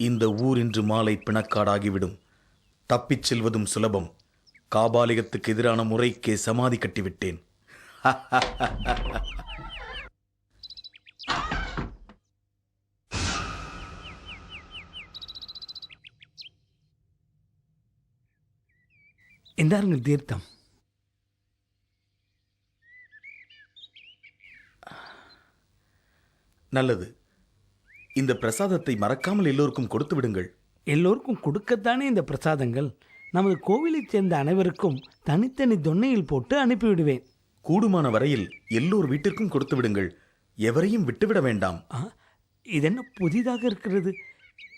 இந்த ஊர் இன்று மாலை பிணக்காடாகிவிடும். தப்பிச் செல்வதும் சுலபம். காபாலிகத்துக்கு எதிரான முறைக்கே சமாதி கட்டிவிட்டேன். இந்தாருங்கள் தீர்த்தம். நல்லது. இந்த பிரசாதத்தை மறக்காமல் எல்லோருக்கும் கொடுத்து விடுங்கள். எல்லோருக்கும் கொடுக்கத்தானே இந்த பிரசாதங்கள்? நமது கோவிலைச் சேர்ந்த அனைவருக்கும் தனித்தனி தொன்னையில் போட்டு அனுப்பிவிடுவேன். கூடுமான வரையில் எல்லோர் வீட்டிற்கும் கொடுத்து விடுங்கள். எவரையும் விட்டுவிட வேண்டாம். ஆ, இதென்ன புதிதாக இருக்கிறது?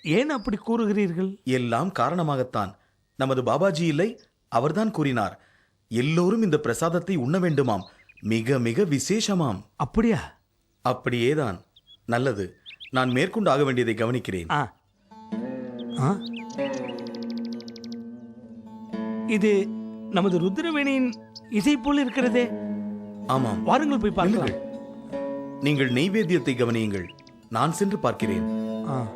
ஏன் அப்படி கூறுகிறீர்கள்? எல்லாம் காரணமாகத்தான். நமது பாபாஜி இல்லை அவர்தான் கூறினார். எல்லோரும் இந்த பிரசாதத்தை உண்ண வேண்டுமாம். மிக மிக விசேஷமாம். அப்படியா? அப்படியேதான். நல்லது. நான் மேற்கொண்டு ஆக வேண்டியதை கவனிக்கிறேன். ஆ. ஆ? இது நமது ருத்ரவேணியின் இசை போல் இருக்கிறதே. ஆமாம். வாருங்கள் போய் நில்லுங்கள். நீங்கள் நெய்வேத்தியத்தை கவனியுங்கள். நான் சென்று பார்க்கிறேன். ஆ.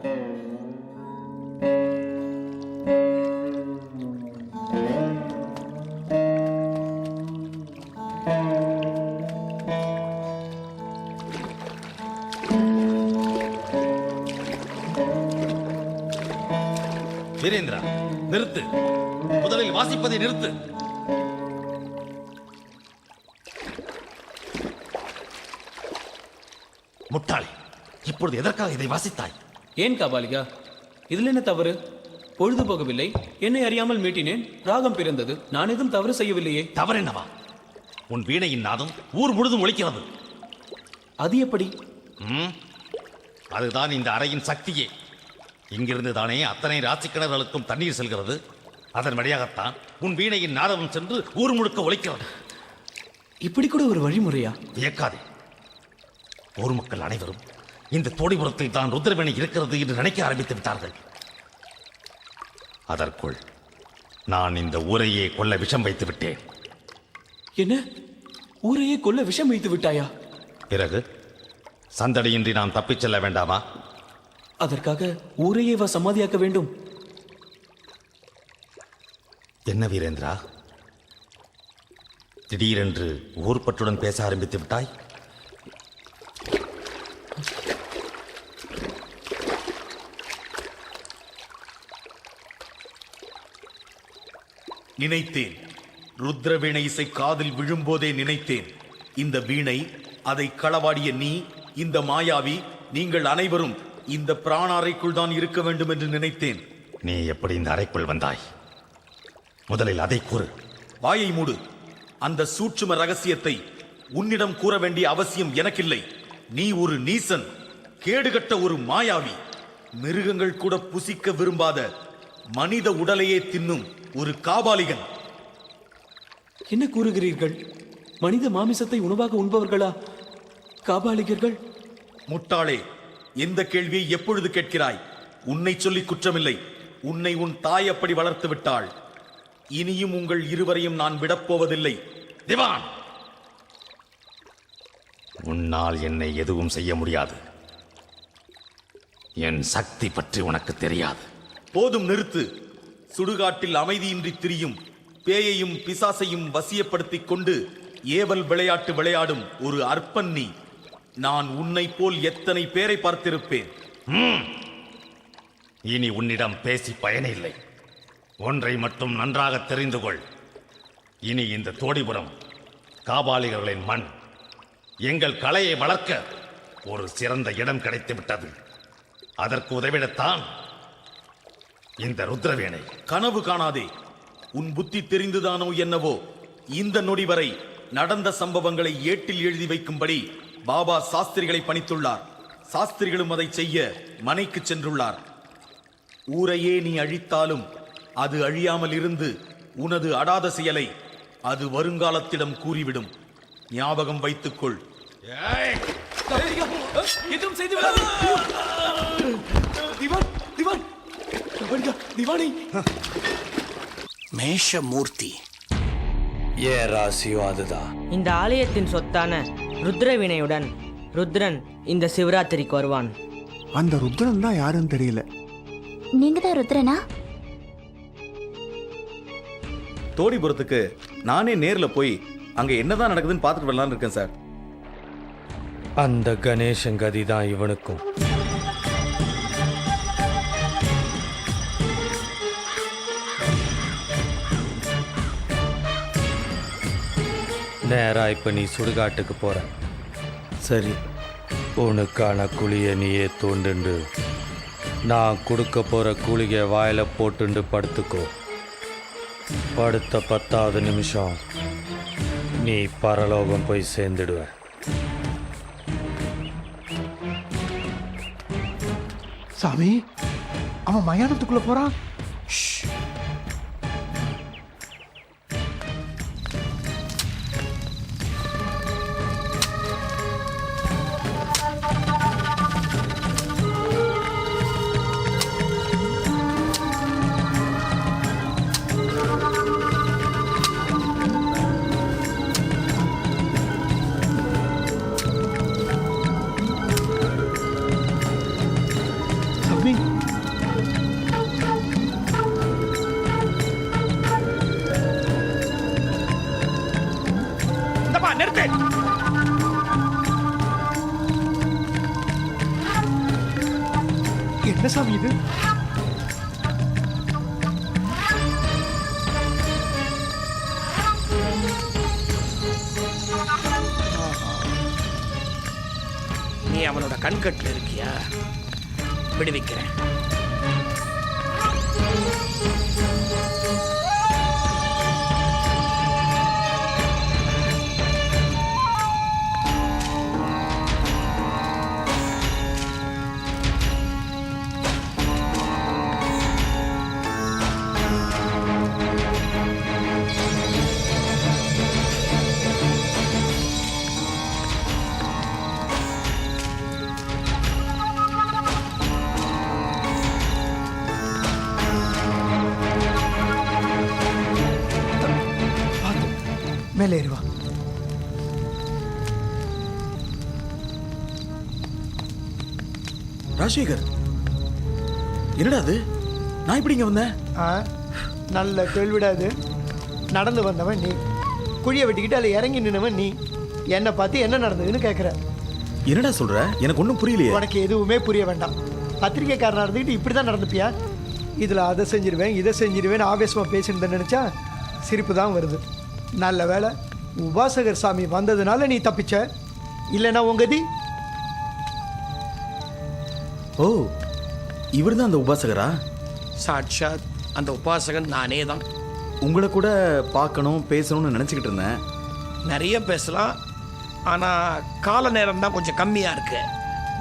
வீரேந்திரா நிறுத்து. முதலில் வாசிப்பதை நிறுத்து. முட்டாளே இப்பொழுது எதற்காக இதை வாசித்தாய்? ஏன் காபாலிகா? இதில் என்ன தவறு? பொழுது போகவில்லை. என்னை அறியாமல் மீட்டினேன். ராகம் பிறந்தது. நான் எதுவும் தவறு செய்யவில்லையே. தவறென்னவா உன் வீணையின் நாதம் ஊர் முழுதும் ஒலிக்கிறது அது எப்படி? அதுதான் இந்த அறையின் சக்தியே. இங்கிருந்து தானே அத்தனை ராசி கிணறுகளுக்கும் தண்ணீர் செல்கிறது. அதன் வழியாகத்தான் உன் வீணையின் நாதமும் சென்று ஊர் முழுக்க ஒலிக்கிறது. இப்படி கூட ஒரு வழிமுறையா? வியக்காதே. ஊர் மக்கள் அனைவரும் இந்த தோடிபுரத்தில் தான் ருத்ரவேணி இருக்கிறது என்று நினைக்க ஆரம்பித்து விட்டார்கள். அதற்குள் நான் இந்த ஊரையே கொல்ல விஷம் வைத்து விட்டேன். என்ன? ஊரையே கொல்ல விஷம் வைத்து விட்டாயா? பிறகு சந்தடியின்றி நாம் தப்பிச் செல்ல வேண்டாமா? அதற்காக ஊரையே வா சமாதியாக்க வேண்டும். என்ன வீரேந்திரா? திடீரென்று ஊர் பற்றுடன் பேச ஆரம்பித்து விட்டாய்? நினைத்தேன். ருத்ர வீணை இசை காதில் விழும்போதே நினைத்தேன். இந்த வீணை அதை களவாடிய நீ இந்த மாயாவி நீங்கள் அனைவரும் இந்த பிராணாரைக்குள் தான் இருக்க வேண்டும் என்று நினைத்தேன். நீ எப்படி இந்த அறைக்குள் வந்தாய்? முதலில் அதை கூறு. வாயை மூடு. அந்த சூட்சும ரகசியத்தை உன்னிடம் கூற வேண்டிய அவசியம் எனக்கில்லை. நீ ஒரு நீசன் கேடுகட்ட ஒரு மாயாவி. மிருகங்கள் கூட புசிக்க விரும்பாத மனித உடலையே தின்னும் ஒரு காபாலிகன். என்ன கூறுகிறீர்கள்? மனித மாமிசத்தை உணவாக உண்பவர்களா? காபாலிகர்கள்? முட்டாளே எந்த கேள்வியை எப்பொழுது கேட்கிறாய்? உன்னை சொல்லி குற்றமில்லை. உன்னை உன் தாய் அப்படி வளர்த்து விட்டாள். இனியும் உங்கள் இருவரையும் நான் விடப்போவதில்லை. திவான்! உன்னால் என்னை எதுவும் செய்ய முடியாது. என் சக்தி பற்றி உனக்கு தெரியாது. போதும் நிறுத்து. சுடுகாட்டில் அமைதியின்றி திரியும். பேயையும் பிசாசையும் வசியப்படுத்திக் கொண்டு ஏவல் விளையாட்டு விளையாடும் ஒரு அற்பன் நீ நான் உன்னைப் போல் எத்தனை பேரை பார்த்திருப்பேன்? இனி உன்னிடம் பேசி பயனில்லை. ஒன்றை மட்டும் நன்றாக தெரிந்து கொள். இனி இந்த தோடிபுரம் காபாலிகர்களின் மண். எங்கள் கலையை வளர்க்க ஒரு சிறந்த இடம் கிடைத்து விட்டது அதற்கு உதவிடத்தான் இந்த ருத்ரவேணை. கனவு காணாதே. உன் புத்தி தெரிந்துதானோ என்னவோ? இந்த நொடி வரை நடந்த சம்பவங்களை ஏட்டில் எழுதி வைக்கும்படி பாபா சாஸ்திரிகளை பணித்துள்ளார். சாஸ்திரிகளும் அதை செய்ய மனைக்கு சென்றுள்ளார். ஊரையே நீ அழித்தாலும் அது அழியாமல் இருந்து உனது அடாத செயலை அது வருங்காலத்திடம் கூறிவிடும். ஞாபகம் வைத்துக்கொள். எதுவும் செய்து விடாதே. திவான் திவான். காபாலிகா திவானை? மேஷமூர்த்தி. ஏன் ராசியோ அதுதான். இந்த ஆலயத்தின் சொத்தான ருத்ரவினையுடன் ருத்ரன் இந்த சிவராத்திரிக்கு வருவான். அந்த ருத்ரன் தான் யாருன்னு தெரியல. நீங்க தான் ருத்ரனா? தோடிபுரத்துக்கு நானே நேர்ல போய் அங்க என்னதான் நடக்குதுன்னு பார்த்துட்டு வரலாம்னு இருக்கேன் சார். அந்த கணேசன் கதி தான் இவனுக்கும். நேரா இப்ப நீ சுடுகாட்டுக்கு போற. சரி. உனக்கான குழிய நீயே தோண்டுண்டு. நான் கொடுக்க போற கூலிகை வாயில போட்டுண்டு படுத்துக்கோ. படுத்த பத்தாவது நிமிஷம் நீ பரலோகம் போய் சேர்ந்துடுவ. சாமி அவன் மயானத்துக்குள்ள போறான்? அவனோட கண்கட்டில் இருக்கியா? விடுவிக்கிறேன். மேலே ஏறுவா ராஜசேகர் என்னடா அது? நான் இப்படி இங்க வந்தேன்? ஆ நல்ல கேள்விடாது நடந்து வந்தவன் நீ. குழியை வெட்டிக்கிட்டு அதில் இறங்கி நின்னவன் நீ. என்னை பார்த்து என்ன நடந்ததுன்னு கேட்குற என்னடா சொல்ற? எனக்கு ஒன்றும் புரியலையே. உனக்கு எதுவுமே புரிய வேண்டாம். பத்திரிக்கைக்காரனா இருந்துக்கிட்டு இப்படி தான் நடந்துப்பியா? இதில் அதை செஞ்சிருவேன் இதை செஞ்சிருவேன் ஆவேசமாக பேசிட்டு நினச்சா சிரிப்பு தான் வருது. நல்ல வேளை உபாசகர் சாமி வந்ததுனால நீ தப்பிச்ச. இல்லைன்னா உங்கதி ஓ இவர்தான் அந்த உபாசகரா? சாட்சாத் அந்த உபாசகன் நானே தான். உங்களை கூட பார்க்கணும் பேசணும்னு நினச்சிக்கிட்டு இருந்தேன். நிறைய பேசலாம் ஆனால் கால நேரம் தான் கொஞ்சம் கம்மியாக இருக்கு.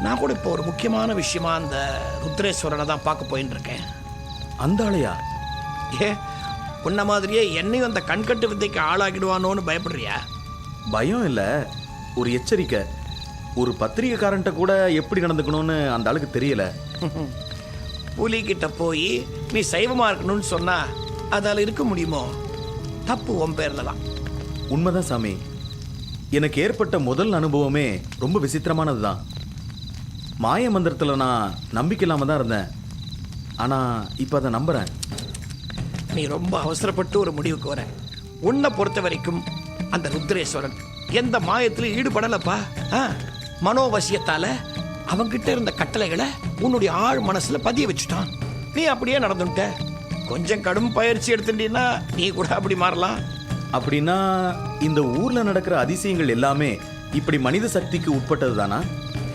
நான் கூட இப்போ ஒரு முக்கியமான விஷயமா அந்த ருத்ரேஸ்வரனை தான் பார்க்க போயின்னு இருக்கேன். அந்த ஆளையா? ஏ உன்ன மாதிரியே என்னையும் அந்த கண்கட்டு வித்தைக்கு ஆளாகிடுவானோன்னு பயப்படுறியா? பயம் இல்லை. ஒரு எச்சரிக்கை. ஒரு பத்திரிகைக்காரன்ட்ட கூட எப்படி நடந்துக்கணும்னு அந்த ஆளுக்கு தெரியல. புலிகிட்ட போய் நீ சைவமாக இருக்கணும்னு சொன்னா அதால் இருக்க முடியுமோ? தப்பு உன் பேரில் தான். உண்மைதான் சாமி. எனக்கு ஏற்பட்ட முதல் அனுபவமே ரொம்ப விசித்திரமானது தான். மாய மந்திரத்தில் நான் நம்பிக்கை இல்லாமல் தான் இருந்தேன். ஆனால் இப்போ அதை நம்புகிறேன் நீ ரொம்ப அவசரப்பட்டு ஒரு முடிவுக்கு வர. உன்னை பொறுத்த வரைக்கும் அந்த ருத்ரேஸ்வரன் எந்த மாயத்திலும் ஈடுபடலப்பா. மனோவசியத்தால அவங்கிட்ட இருந்த கட்டளைகளை உன்னுடைய ஆழ் மனசுல பதிய வச்சுட்டான். நீ அப்படியே நடந்துட்ட கொஞ்சம் கடும் பயிற்சி எடுத்துட்டீன்னா நீ கூட அப்படி மாறலாம். அப்படின்னா இந்த ஊரில் நடக்கிற அதிசயங்கள் எல்லாமே இப்படி மனித சக்திக்கு உட்பட்டது தானா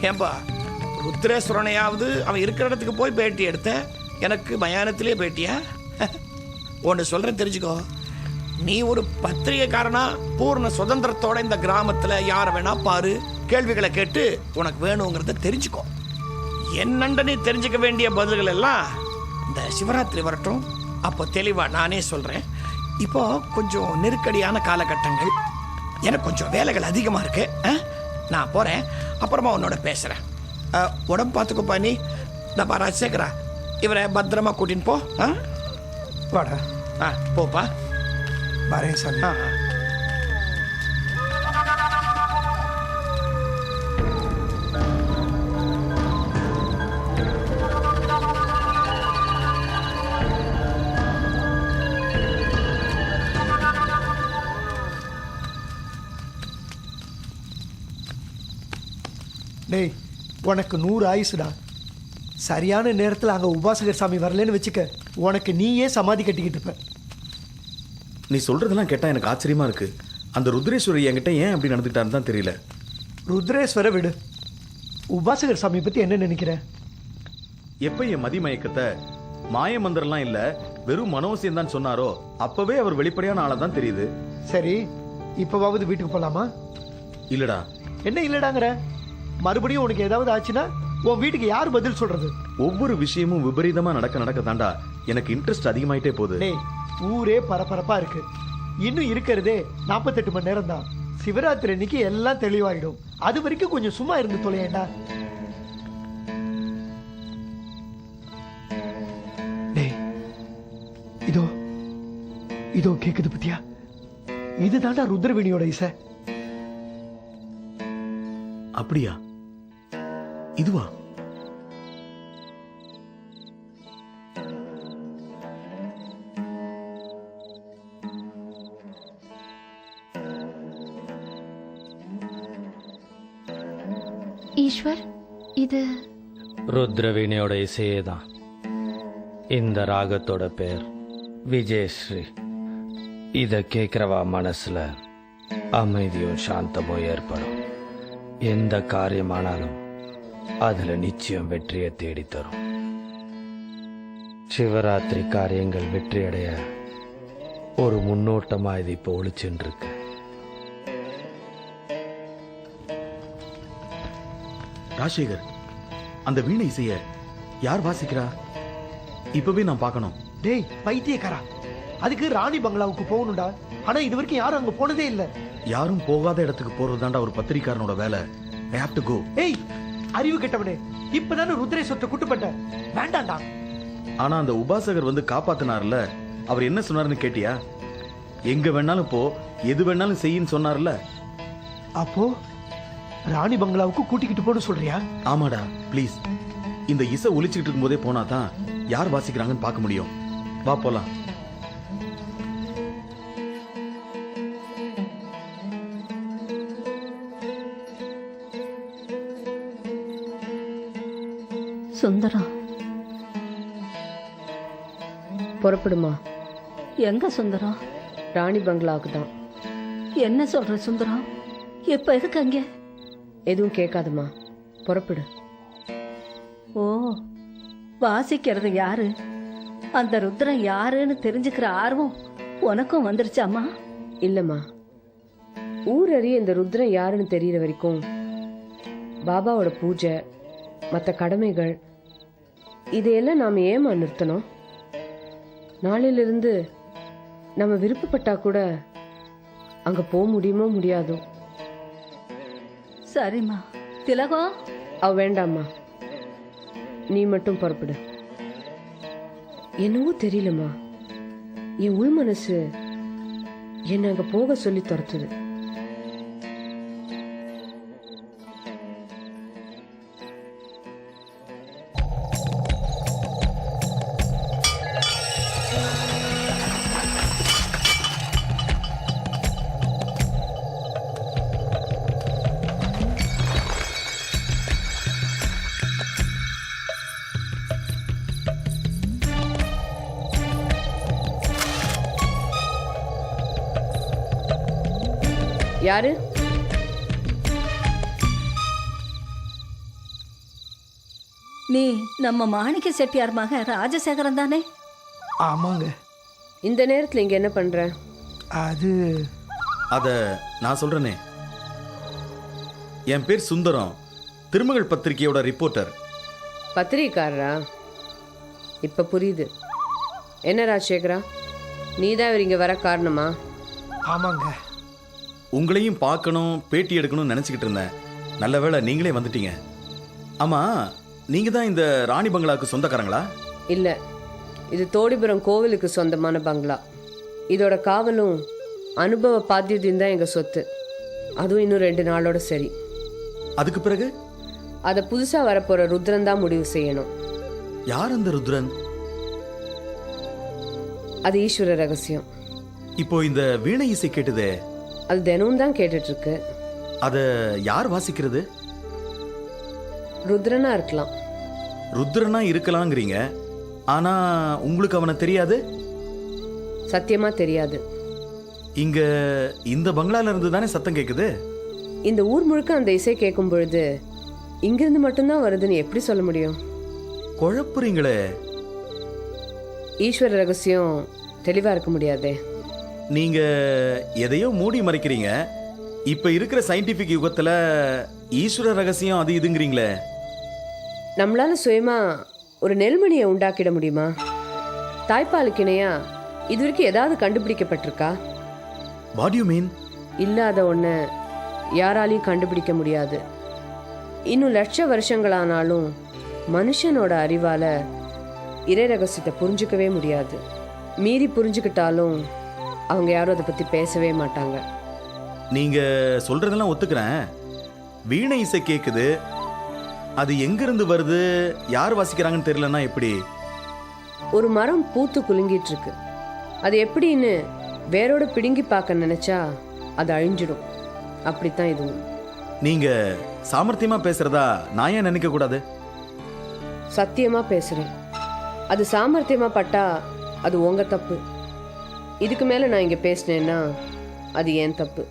ஏன்பா ருத்ரேஸ்வரனையாவது அவன் இருக்கிற இடத்துக்கு போய் பேட்டி எடுத்த எனக்கு மயானத்திலே பேட்டியா? ஒன்று சொல்கிறேன் தெரிஞ்சுக்கோ. நீ ஒரு பத்திரிகைக்காரனா பூர்ண சுதந்திரத்தோட இந்த கிராமத்தில் யாரை வேணா பாரு கேள்விகளை கேட்டு உனக்கு வேணுங்கிறத தெரிஞ்சுக்கோ. என்னண்ட நீ தெரிஞ்சுக்க வேண்டிய பதில்கள் எல்லாம் இந்த சிவராத்திரி வரட்டும். அப்போ தெளிவாக நானே சொல்கிறேன் இப்போ கொஞ்சம் நெருக்கடியான காலகட்டங்கள். எனக்கு கொஞ்சம் வேலைகள் அதிகமாக இருக்கு. ஆ? நான் போகிறேன் அப்புறமா உன்னோட பேசுகிறேன் உடம்பு பார்த்துக்கோப்பா நீ. நான் ராஜசேகரா இவரை பத்திரமா கூட்டின்னு போ. ஆ? வாடா. ஆ போப்பா. வரேன் சாமி. ஆ டேய் உனக்கு நூறு ஆயுசுடா. சரியான நேரத்தில் அங்கே உபாசகர் சாமி வரலன்னு வச்சுக்க உனக்கு நீயே சமாதி கட்டிக்கிட்டு இருப்ப. நீ சொல்றதெல்லாம் கேட்டா எனக்கு ஆச்சரியமா இருக்கு. அந்த ருத்ரேஸ்வரி என்கிட்ட ஏன் அப்படி நடந்துக்கிட்டாருன்னு தான் தெரியல. ருத்ரேஸ்வர விடு. உபாசகர் சாமி பற்றி என்ன நினைக்கிற? எப்ப என் மதிமயக்கத்தை மாய மந்திரம்லாம் இல்ல வெறும் மனோசியம் தான் சொன்னாரோ அப்பவே அவர் வெளிப்படையான ஆளா தான் தெரியுது. சரி இப்போவாவது வீட்டுக்கு போகலாமா இல்லடா. என்ன இல்லடாங்கிற? மறுபடியும் உனக்கு ஏதாவது ஆச்சுன்னா உன் வீட்டுக்கு யார் பதில் சொல்றது? ஒவ்வொரு விஷயமும் விபரீதமா நடக்க நடக்க தாண்டா எனக்கு இன்ட்ரெஸ்ட் அதிகமாயிட்டே போகுது. டேய் ஊரே பரபரப்பா இருக்கு. இன்னும் இருக்கிறதே நாற்பத்தெட்டு மணி நேரம் தான் சிவராத்திரி அன்னைக்கு எல்லாம் தெளிவாயிடும். அது வரைக்கும் கொஞ்சம் சும்மா இருந்து தொலையேண்டா டேய் இதோ இதோ கேக்குது பத்தியா? இதுதான்டா ருத்ரவேணியோட இசை. அப்படியா? இதுவா? ஈஸ்வர் இது ருத்ரவீணையோட இசையே தான் இந்த ராகத்தோட பேர் விஜயஸ்ரீ. இதை கேட்குறவா மனசுல அமைதியும் சாந்தமும் ஏற்படும். எந்த காரியமானாலும் அதுல நிச்சயம் வெற்றியை தேடித் தரும் சிவராத்திரி காரியங்கள் வெற்றியடைய ஒரு முன்னோட்டமா இது இப்போ ஒளிச்சுட்டு இருக்கு ராஜசேகர் அந்த வீணை இசைய யார் வாசிக்கிறா? இப்பவே நான் பார்க்கணும். டேய் பைத்தியக்காரா. அதுக்கு ராணி பங்களாவுக்கு போகணும்டா. ஆனா இது வரைக்கும் யாரும் அங்க போனதே இல்ல. யாரும் போகாத இடத்துக்கு போறது தாண்டா ஒரு பத்திரிக்காரனோட வேலை. ஐ ஹாவ் டு கோ ஏய் அறிவு கெட்டவனே. இப்பதானே ருத்ரேஸ்வரத்தை கூட்டுப்பட்ட. வேண்டாம்டா ஆனா அந்த உபாசகர் வந்து காப்பாத்தினார்ல அவர் என்ன சொன்னாருன்னு கேட்டியா? எங்க வேணாலும் போ எது வேணாலும் செய்யின்னு சொன்னார்ல. அப்போ ராணி பங்களாவுக்கு கூட்டிக்கிட்டு போன்னு சொல்றியா? ஆமாடா ப்ளீஸ். இந்த இசை ஒலிச்சுக்கிட்டு இருக்கும்போதே போனா தான் யார் வாசிக்கிறாங்கன்னு பார்க்க முடியும். வா போலாம். சுந்தரம். புறப்படுமா? எங்க சுந்தரம்? ராணி பங்களாவுக்கு தான் என்ன சொல்ற சுந்தரம்? இப்ப எதுக்கு அங்க? எதுவும் கேட்காதம்மா புறப்படு. ஓ வாசிக்கிறது யாரு? அந்த ருத்ரன் யாருன்னு தெரிஞ்சுக்கிற ஆர்வம் உனக்கும் வந்துருச்சாம்மா? இல்லைம்மா. ஊர் அறிய இந்த ருத்ரன் யாருன்னு தெரியற வரைக்கும் பாபாவோட பூஜை மற்ற கடமைகள் இதையெல்லாம் நாம் ஏமா நிறுத்தணும் நாளையிலிருந்து நம்ம விருப்பப்பட்டா கூட அங்கே போக முடியுமோ முடியாதோ? சரிம்மா. திலகம் அவ வேண்டாம்மா. நீ மட்டும் புறப்படு. என்னவோ தெரியலம்மா. என் உள் மனசு என்னை அங்க போக சொல்லி துரத்துது. நீ நம்ம மாணிக்க செட்டியார் மகன் ராஜசேகரன் தானே? ஆமாங்க. இந்த நேரத்துல இங்க என்ன பண்ற? அது அத நான் சொல்றேனே. என் பேர் சுந்தரம். திருமகள் பத்திரிகையோட ரிப்போர்ட்டர் பத்திரிக்காரரா இப்ப புரியுது. என்ன ராஜசேகரா? நீ தான் இவர் இங்க வர காரணமா? ஆமாங்க. உங்களையும் பார்க்கணும் பேட்டி எடுக்கணும்னு நினைச்சுக்கிட்டு இருந்தேன். நல்ல வேளை நீங்களே வந்துட்டீங்க. ஆமா நீங்க தான் இந்த ராணி பங்களாவுக்கு சொந்தக்காரங்களா? இல்ல. இது தோடிபுரம் கோவிலுக்கு சொந்தமான பங்களா. இதோட காவலும் அனுபவ பாத்தியத்தையும் தான் எங்க சொத்து. அதுவும் இன்னும் ரெண்டு நாளோட சரி. அதுக்கு பிறகு? அதை புதுசா வரப்போற ருத்ரன் தான் முடிவு செய்யணும். யார் அந்த ருத்ரன்? அது ஈஸ்வர ரகசியம். இப்போ இந்த வீணை இசை கேட்டுதே? அது தினமும் தான் கேட்டுட்டு இருக்கு. அத யார் வாசிக்கிறது? ருத்ரனா இருக்கலாம். ருத்ரனா இருக்கலாங்கிறீங்க. ஆனா உங்களுக்கு அவனை தெரியாது? சத்தியமா தெரியாது. இங்க இந்த பங்களால இருந்து தானே சத்தம் கேக்குது? இந்த ஊர் முழுக்க அந்த இசை கேட்கும் பொழுது இங்கிருந்து மட்டும்தான் வருதுன்னு எப்படி சொல்ல முடியும்? குழப்புறீங்களே. ஈஸ்வர ரகசியம் தெளிவா இருக்க முடியாதே. நீங்க எதையோ மூடி மறைக்கிறீங்க. இப்ப இருக்கிற சயின்டிபிக் யுகத்துல ஈஸ்வர ரகசியம் அது இதுங்கிறீங்களே. நம்மளால சுயமா ஒரு நெல்மணியை உண்டாக்கிட முடியுமா? தாய்ப்பாலுக்கு இணையா இது வரைக்கும் ஏதாவது கண்டுபிடிக்கப்பட்டிருக்கா? வாட் யூ மீன் இல்லாத ஒன்றை யாராலையும் கண்டுபிடிக்க முடியாது. இன்னும் லட்ச வருஷங்களானாலும் மனுஷனோட அறிவால இறை ரகசியத்தை புரிஞ்சுக்கவே முடியாது. மீறி புரிஞ்சுக்கிட்டாலும் அவங்க யாரும் அதை பத்தி பேசவே மாட்டாங்க. நீங்க சொல்றதெல்லாம் ஒத்துக்கிறேன். வீணை இசை கேக்குது. அது எங்கிருந்து வருது? யார் வாசிக்கிறாங்கன்னு தெரியலன்னா எப்படி? ஒரு மரம் பூத்து குலுங்கிட்டு இருக்கு அது எப்படின்னு வேரோட பிடுங்கி பார்க்க நினைச்சா அது அழிஞ்சிடும். அப்படித்தான் இதுவும். நீங்க சாமர்த்தியமா பேசுறதா நான் ஏன் நினைக்க கூடாது? சத்தியமா பேசுறேன். அது சாமர்த்தியமா பட்டா அது உங்க தப்பு. இதுக்கு மேல நான் இங்க பேசினேன்னா அது ஏன் தப்பு.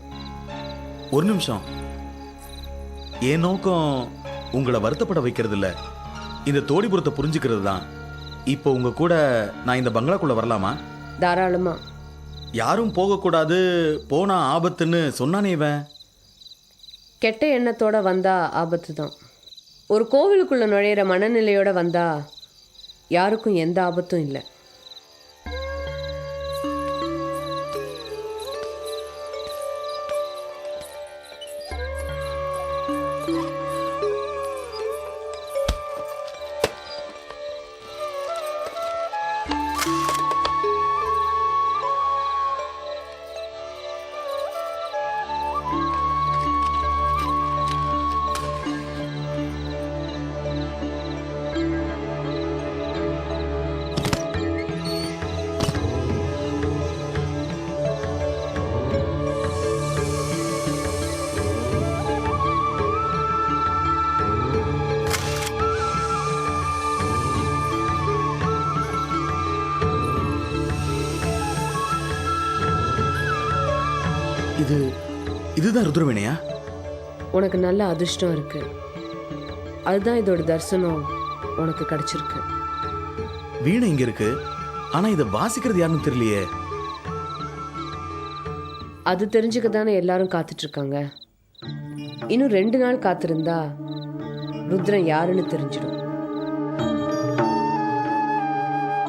ஒரு நிமிஷம். என் நோக்கம் உங்களை வருத்தப்பட வைக்கிறது இல்ல இந்த தோடிபுரத்தை புரிஞ்சுக்கிறது தான் இப்போ உங்க கூட நான் இந்த பங்களாக்குள்ள வரலாமா? தாராளமா. யாரும் போகக்கூடாது போனா ஆபத்துன்னு சொன்னானே இவன். கெட்ட எண்ணத்தோட வந்தா ஆபத்து தான் ஒரு கோவிலுக்குள்ள நுழையிற மனநிலையோட வந்தா யாருக்கும் எந்த ஆபத்தும் இல்லை. இது இதுதான் ருத்ரவேணியா? உனக்கு நல்ல அதிர்ஷ்டம் இருக்கு. அதுதான் இதோட தரிசனம் உனக்கு கிடைச்சிருக்கு. வீணை இங்க இருக்கு. ஆனா இதை வாசிக்கிறது யாருன்னு தெரியலையே. அது தெரிஞ்சுக்க தானே எல்லாரும் காத்துட்டு இருக்காங்க இன்னும் ரெண்டு நாள் காத்திருந்தா ருத்ரன் யாருன்னு தெரிஞ்சிடும்.